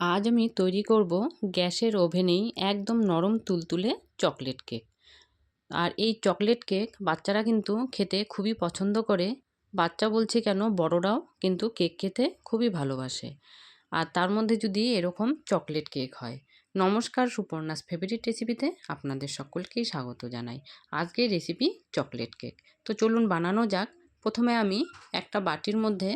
আজ আমি তৈরি করব গ্যাসের ওভেনেই একদম নরম তুলতুলে চকলেট কেক। আর এই চকলেট কেক বাচ্চারা কিন্তু খেতে খুবই পছন্দ করে। বাচ্চা বলছে কেন, বড়রাও কিন্তু কেক খেতে খুবই ভালোবাসে। আর তার মধ্যে যদি এরকম চকলেট কেক হয়, নমস্কার সুপর্ণাস ফেভারিট রেসিপিতে আপনাদের সকলকেই স্বাগত জানাই। আজকের রেসিপি চকলেট কেক। তো চলুন বানানো যাক। প্রথমে আমি একটা বাটির মধ্যে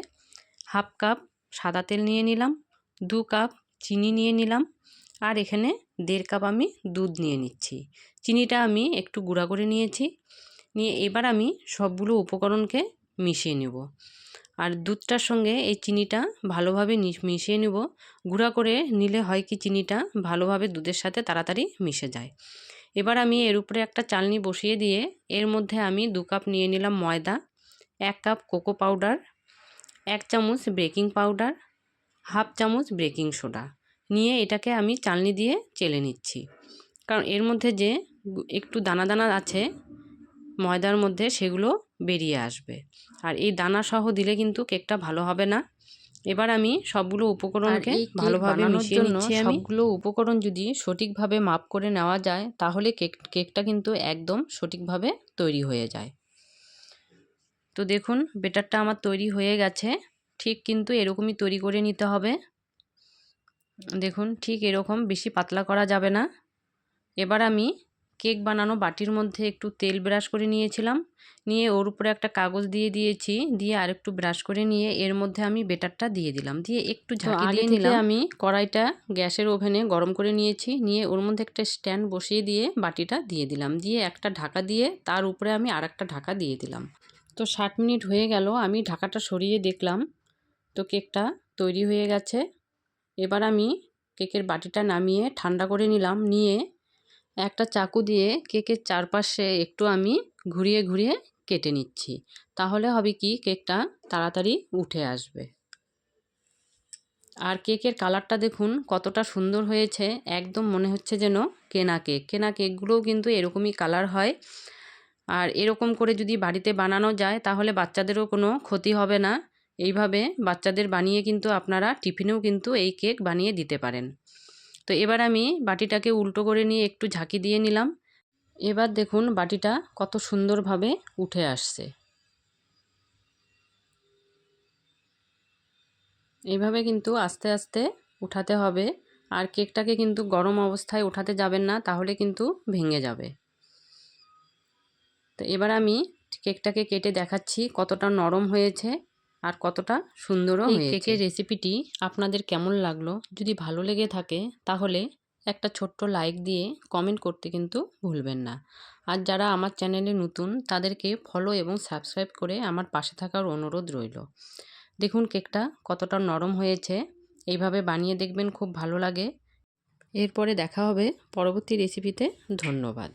হাফ কাপ সাদা তেল নিয়ে নিলাম, দু কাপ চিনি নিয়ে নিলাম। আর এখানে দেড় কাপ আমি দুধ নিয়ে নিচ্ছি। চিনিটা আমি একটু গুঁড়া করে নিয়েছি। নিয়ে এবার আমি সবগুলো উপকরণকে মিশিয়ে নেব। আর দুধটার সঙ্গে এই চিনিটা ভালোভাবে মিশিয়ে নেব। গুঁড়া করে নিলে হয় কি চিনিটা ভালোভাবে দুধের সাথে তাড়াতাড়ি মিশে যায়। এবার আমি এর উপরে একটা চালনি বসিয়ে দিয়ে এর মধ্যে আমি দু কাপ নিয়ে নিলাম ময়দা, এক কাপ কোকো পাউডার, এক চামচ বেকিং পাউডার হাফ চামচ বেকিং সোডা। নিয়ে এটাকে আমি চালনি দিয়ে চেলে নিচ্ছি। কারণ এর মধ্যে যে একটু দানা দানা আছে ময়দার মধ্যে সেগুলো বেরিয়ে আসবে। আর এই দানা সহ দিলে কিন্তু কেকটা ভালো হবে না। এবার আমি সবগুলো উপকরণকে ভালোভাবে মিশিয়ে নিচ্ছি সবগুলো উপকরণ যদি সঠিকভাবে মাপ করে নেওয়া যায় তাহলে কেক কেকটা কিন্তু একদম সঠিকভাবে তৈরি হয়ে যায়। তো দেখুন বেটারটা আমার তৈরি হয়ে গেছে। ঠিক কিন্তু এরকমই তৈরি করে নিতে হবে। দেখুন ঠিক এরকম বেশি পাতলা করা যাবে না। এবার আমি কেক বানানো বাটির মধ্যে একটু তেল ব্রাশ করে নিয়েছিলাম। নিয়ে ওর উপরে একটা কাগজ দিয়ে দিয়েছি দিয়ে আর একটু ব্রাশ করে নিয়ে এর মধ্যে আমি বেটারটা দিয়ে দিলাম। দিয়ে একটু ঝাঁকি দিয়ে নিলাম। আমি কড়াইটা গ্যাসের ওভেনে গরম করে নিয়েছি। নিয়ে ওর মধ্যে একটা স্ট্যান্ড বসিয়ে দিয়ে বাটিটা দিয়ে দিলাম। দিয়ে একটা ঢাকা দিয়ে তার উপরে আমি আর একটা ঢাকা দিয়ে দিলাম। তো ষাট মিনিট হয়ে গেল আমি ঢাকাটা সরিয়ে দেখলাম। তো কেকটা তৈরি হয়ে গেছে। এবার আমি কেকের বাটিটা নামিয়ে ঠান্ডা করে নিলাম। নিয়ে একটা চাকু দিয়ে কেকের চারপাশে একটু আমি ঘুরিয়ে ঘুরিয়ে কেটে নিচ্ছি। তাহলে হবে কি, কেকটা তাড়াতাড়ি উঠে আসবে। আর কেকের কালারটা দেখুন, কতটা সুন্দর হয়েছে। একদম মনে হচ্ছে যেন কেনা কেক। কেনা কেকগুলোও কিন্তু এরকমই কালার হয়। আর এরকম করে যদি বাড়িতে বানানো যায়, তাহলে বাচ্চাদেরও কোনো ক্ষতি হবে না। এইভাবে বাচ্চাদের বানিয়ে কিন্তু আপনারা টিফিনেও কিন্তু এই কেক বানিয়ে দিতে পারেন। তো এবার আমি বাটিটাকে উল্টো করে নিয়ে একটু ঝাঁকি দিয়ে নিলাম। এবার দেখুন বাটিটা কত সুন্দরভাবে উঠে আসছে। এইভাবে কিন্তু আস্তে আস্তে উঠাতে হবে। আর কেকটাকে কিন্তু গরম অবস্থায় উঠাতে যাবেন না, তাহলে কিন্তু ভেঙে যাবে। তো এবার আমি কেকটাকে কেটে দেখাচ্ছি কতটা নরম হয়েছে। আর কতটা সুন্দরও হয়েছে। কেকের রেসিপিটি আপনাদের কেমন লাগল? যদি ভালো লেগে থাকে তাহলে একটা ছোট্ট লাইক দিয়ে কমেন্ট করতে কিন্তু ভুলবেন না। আর যারা আমার চ্যানেলে নতুন তাদেরকে ফলো এবং সাবস্ক্রাইব করে আমার পাশে থাকার অনুরোধ রইল। দেখুন কেকটা কতটা নরম হয়েছে। এইভাবে বানিয়ে দেখবেন খুব ভালো লাগে। এরপরে দেখা হবে পরবর্তী রেসিপিতে ধন্যবাদ।